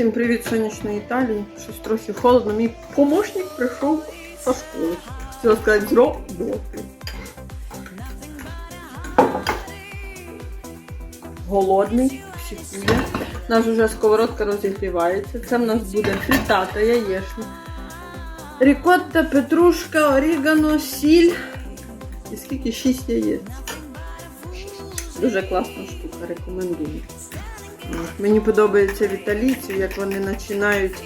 Всім привіт сонячної Італії. Щось трохи холодно. Мій помощник прийшов зі школи. Хотіла сказати з роботи. Голодний, психує. У нас вже сковородка розігрівається. Це в нас буде фрітата, яєчня. Рікотта, петрушка, орігано, сіль. І скільки? 6 яєць. Дуже класна штука, рекомендую. Мені подобається в італійців, як вони починають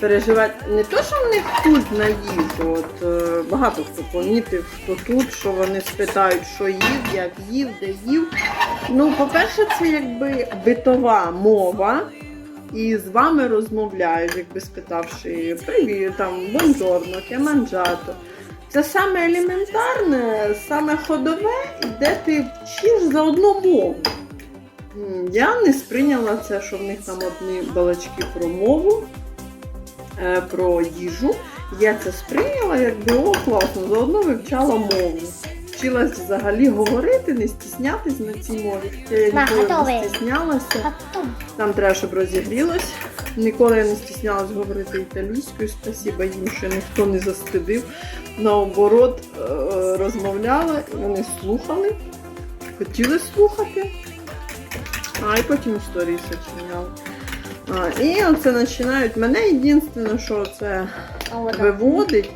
переживати. Не то, що в них тут на їжу. От, е, багато хто помітив, хто тут, що вони спитають, що їв, як їв, де їв. Ну, по-перше, це якби битова мова. І з вами розмовляють, якби спитавши привіт, там бонжорно, кеманджато. Це саме елементарне, саме ходове, де ти вчиш за одну мову. Я не сприйняла це, що в них там одні балачки про мову, е, про їжу. Я це сприйняла, якби о, класно, заодно вивчала мову. Вчилась взагалі говорити, не стіснятись на цій мові. Я ніколи не стіснялася. Там треба, щоб розігрілось. Ніколи я не стіснялась говорити італійською. Спасіба їм, що ніхто не застидив. Наоборот, е, розмовляла, вони слухали, хотіли слухати, а і потім історії сочиняли. А, і оце починають. Мене єдине, що це виводить,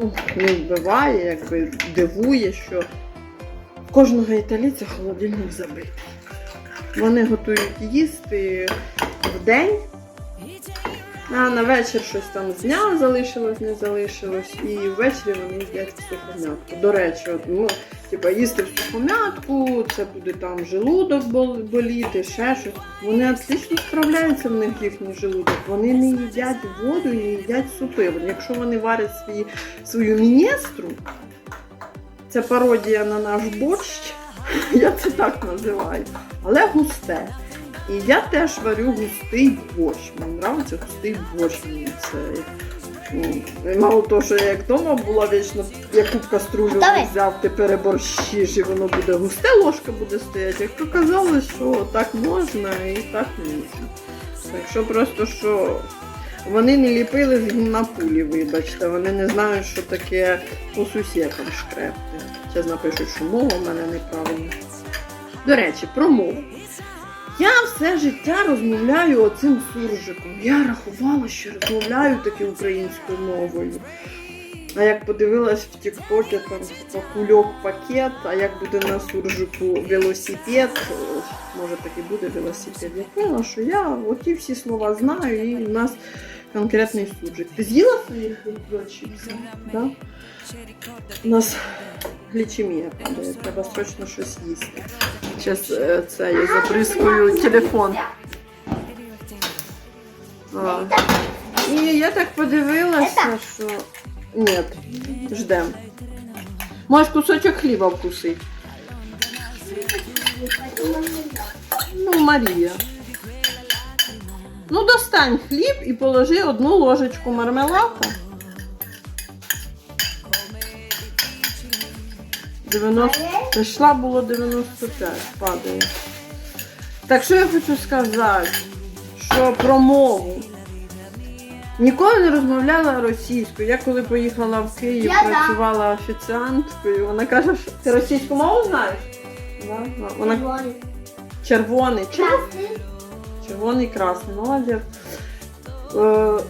ну, не вбиває, якби дивує, що в кожного італійця холодильник забитий. Вони готують їсти в день, а на вечір щось там з дня залишилось, не залишилось, і ввечері вони їдять сухомятку. До речі, от, ну, типа, їсти в сухомятку, це буде там желудок боліти, ще щось. Вони отлично справляються в них їхній желудок. Вони не їдять воду не їдять супи. Якщо вони варять свої, свою мінестру, це пародія на наш борщ, я це так називаю, але густе. І я теж варю густий борщ. Мені подобається густий борщ. Мені це ну, мало того, що я як вдома була вічно, яку б каструлю Давай. взяв, ти переборщиш, і воно буде густе, ложка буде стояти. Як оказалось, що так можна і так можна. Так що просто що вони не ліпили з гімна пулі, вибачте, вони не знають, що таке по сусідам шкрепти. Зараз напишуть, що мова в мене неправильна. До речі, про мову. Я все життя розмовляю оцим суржиком. Я рахувала, що розмовляю таки українською мовою. А як подивилась в Тіктокі, там типа кульок пакет, а як буде на суржику велосипед, може так і буде велосипед. Я поняла, що я оті всі слова знаю, і в нас конкретний суржик. Ти з'їла свої чіпси? Да? У нас глічемія падає, треба срочно щось їсти. Зараз це я забризкую телефон. А. І я так подивилася, що. Ні, ждем. Можеш кусочок хліба вкусити. Ну, Марія. Ну, достань хліб і положи одну ложечку мармеладу. 90... Прийшла було 95, падає. Так що я хочу сказати, що про мову. Ніколи не розмовляла російською. Я коли поїхала в Київ, Я да. працювала офіціанткою, вона каже, що ти російську мову знаєш? Да? Вона Червоний. червоний. Чому? Красный. Червоний, красний, молодець. Е,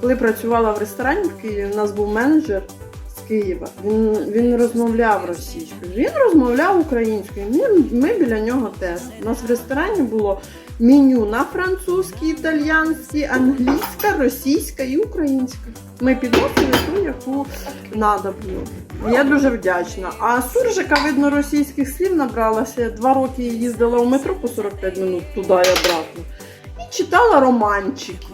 коли працювала в ресторані в Києві, у нас був менеджер Києва. Він, він розмовляв російською, він розмовляв українською. Ми, ми біля нього теж. У нас в ресторані було меню на французькій, італійській, англійська, російська і українська. Ми підносили ту, яку треба було. Я дуже вдячна. А суржика, видно, російських слів набралася. Два роки їздила в метро по 45 минут туди і обратно. І читала романчики.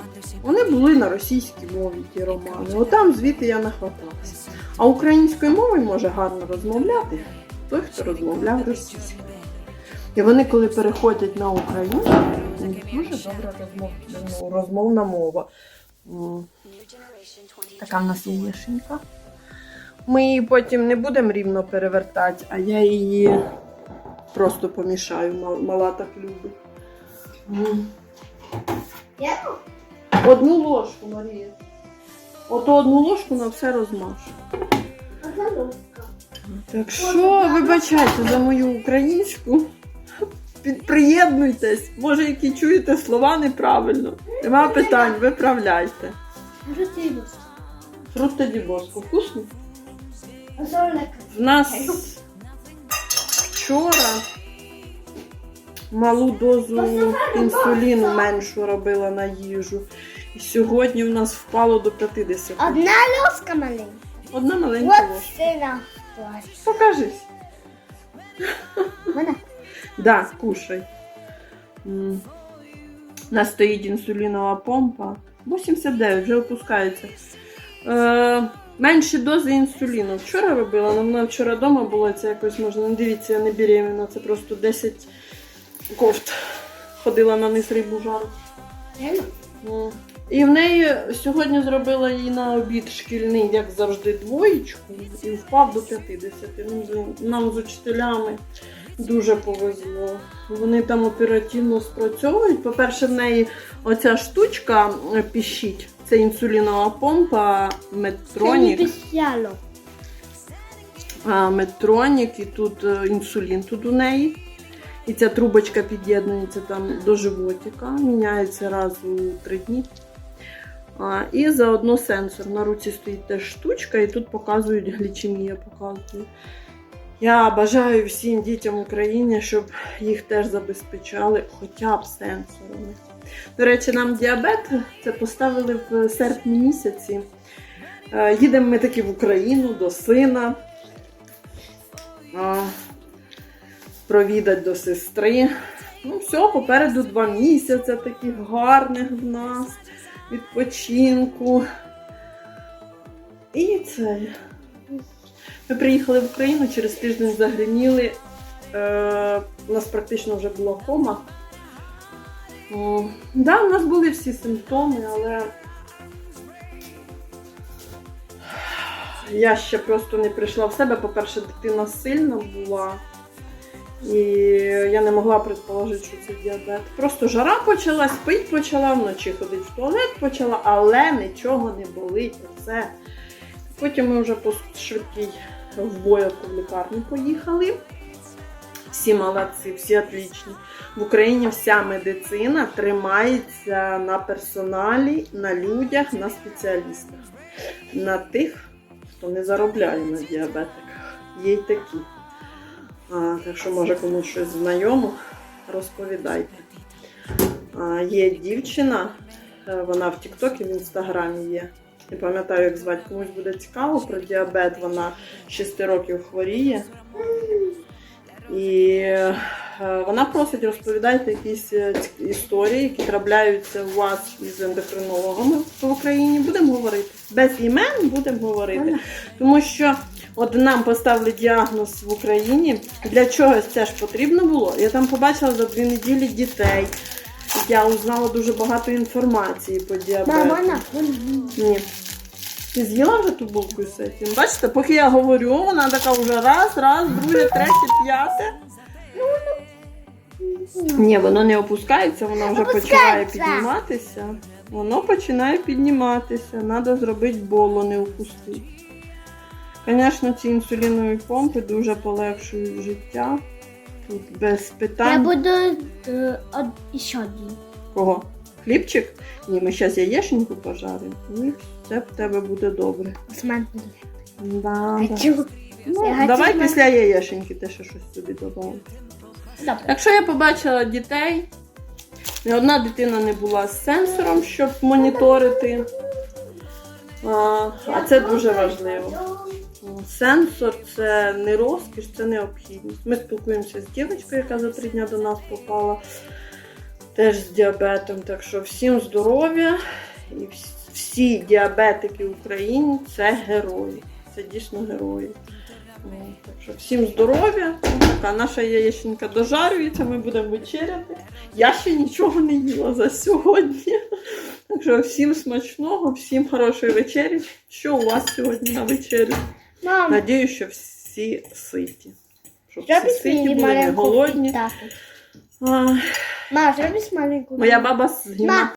Вони були на російській мові, ті романи. Отам звідти я нахваталася. А українською мовою може гарно розмовляти той, хто розмовляв російською. І вони, коли переходять на Україну, у них дуже добра розмов, ну, розмовна мова. Така в нас є яшенька. Ми її потім не будемо рівно перевертати, а я її просто помішаю. Мала так любить. Одну ложку, Марія. Ото одну ложку на все розмаш. Одна. Так що, вибачайте за мою українську. Під- Приєднуйтесь, може, які чуєте слова неправильно. Нема питань, виправляйте. Ді боско, вкусно? В нас вчора малу дозу інсуліну меншу робила на їжу. І сьогодні в нас впало до 50. Одна ложка маленька. Одна маленька ложка. Сина. Покажись. Вона. Да, кушай. М. У нас стоїть інсулінова помпа. 89, вже опускається. Е, менші дози інсуліну. Вчора робила, але вона вчора вдома була, це якось можна. Не дивіться, я не беременна, це просто 10 кофт. Ходила на низ рибу жару. М. І в неї сьогодні зробила їй на обід шкільний, як завжди, двоєчку, і впав до 50. Ну, нам з учителями дуже повезло. Вони там оперативно спрацьовують. По-перше, в неї оця штучка е, піщить. Це інсулінова помпа Медтронік. піщало. А, Медтронік, і тут е, інсулін тут у неї. І ця трубочка під'єднується там до животика, міняється раз у три дні. А, і заодно сенсор. На руці стоїть теж штучка, і тут показують глічемія, показує. Я бажаю всім дітям України, щоб їх теж забезпечали хоча б сенсорами. До речі, нам діабет це поставили в серпні місяці. Е, Їдемо ми таки в Україну до сина. Провідать до сестри. Ну, все, попереду два місяці таких гарних в нас, відпочинку. І це. Ми приїхали в Україну, через тиждень загриміли. Е, у нас практично вже була кома. О, да, у нас були всі симптоми, але я ще просто не прийшла в себе. По-перше, дитина сильна була. І я не могла предположити, що це діабет. Просто жара почалась, пить почала, вночі ходить в туалет почала, але нічого не болить. Все. Потім ми вже по швидкій в бойовку в лікарню поїхали. Всі молодці, всі отлічні. В Україні вся медицина тримається на персоналі, на людях, на спеціалістах, на тих, хто не заробляє на діабетиках. Є й такі. А, так що, може, комусь щось знайомо, розповідайте. А, є дівчина, е, вона в Тіктокі, в Інстаграмі є. Не пам'ятаю, як звати, комусь буде цікаво про діабет. Вона 6 років хворіє. І е, вона просить розповідайте якісь е, історії, які трапляються у вас із ендокринологами в Україні. Будемо говорити. Без імен будемо говорити. Тому що от нам поставили діагноз в Україні. Для чогось це ж потрібно було. Я там побачила за дві неділі дітей. Я узнала дуже багато інформації по діабету. Мама, на. Ні. Ти з'їла вже ту булку з цим? Бачите, поки я говорю, вона така вже раз, раз, друге, третє, п'яте. Ні, воно не опускається, воно вже починає підніматися. Воно починає підніматися. Треба зробити боло, не опустити. Звісно, ці інсулінові помпи дуже полегшують життя. Тут без Я питань. буду е, од- ще один. Кого? Хлібчик? Ні, ми зараз яєшеньку пожаримо. І все в тебе буде добре. Осман буде. Да, да. Хочу. Ну, Я давай після яєшеньки ти ще щось собі додамо. Добре. Якщо я побачила дітей, ні одна дитина не була з сенсором, щоб моніторити. А, а це дуже важливо. Сенсор це не розкіш, це необхідність. Ми спілкуємося з дівчинкою, яка за три дні до нас попала, теж з діабетом. Так що всім здоров'я і всі діабетики в Україні це герої. Це дійсно герої. Ну, Так що всім здоров'я. Така наша яєченька дожарюється, ми будемо вечеряти. Я ще нічого не їла за сьогодні. Так що всім смачного, всім хорошої вечері. Що у вас сьогодні на вечерю? Мама, Надію, що всі ситі. Щоб всі зробиш ситі мені були не маленьку голодні. фритату. А, зробиш маленьку. моя баба з гімна-